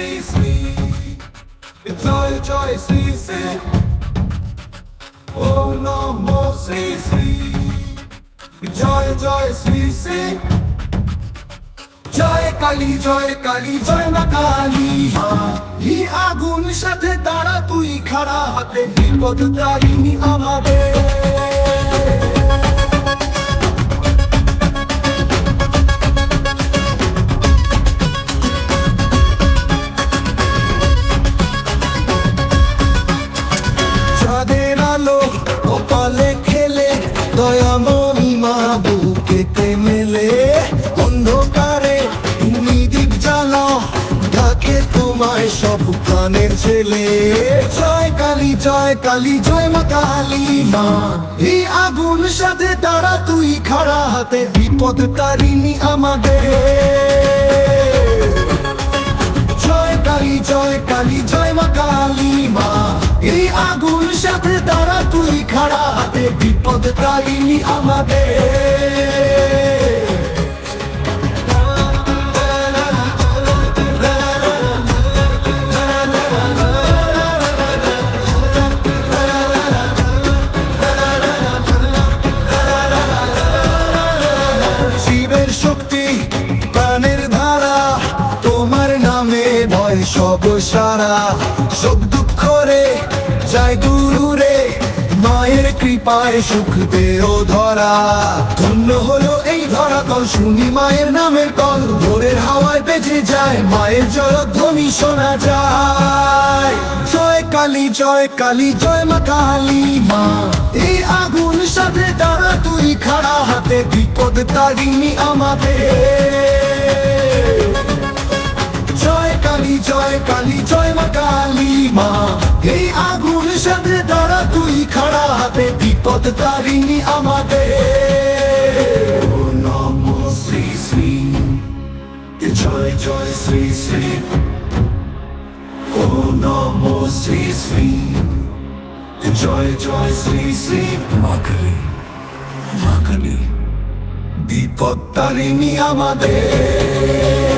please me. It's all your choice, easy. Oh, no more, easy. Enjoy, enjoy, easy. জয় কালী জয় কালী জয় মা কালী হি আগুন সাথে তারা তুই খাড়া হাতে বিপদ তারিণী আমাদের দয়াময়ী মা বুকেতে মেলে অন্ধকারে তুমি দীপ জ্বালাও তোমায় সব ছেলে। জয় কালী জয় কালী, জয় মা কালী মা। এই আগুন সাথে তারা তুই খাড়া হাতে, বিপদ তারিণী আমাদের। জয় কালী জয় কালী, জয় মা কালী মা। বিপদ তারিণী আমাদের। সব সারা। সব দুঃখ রে যাই দূরে কৃপায় সুখ দেও ধরা। ধন্য হলো এই ধরা কল, শুনি মায়ের নামের কল। ভোরের হাওয়ায় বেজে যায়, মায়ের জয়ধ্বনি শোনা যায়। জয় কালী জয় কালী, জয় মা কালী মা। এই আগুন সাথে তারা তুই খাড়া হাতে, বিপদ তারিণী আমাদের। জয় কালী জয় কালী, জয় মা কালী মা। এই বিপদ তারিণী আমাদের। নম শ্রী শ্রী। জয় জয় শ্রী শ্রী। ও নম শ্রী শ্রী। জয় জয় শ্রী শ্রী। মা কালী মা কালী বিপদ তারিণী আমাদের।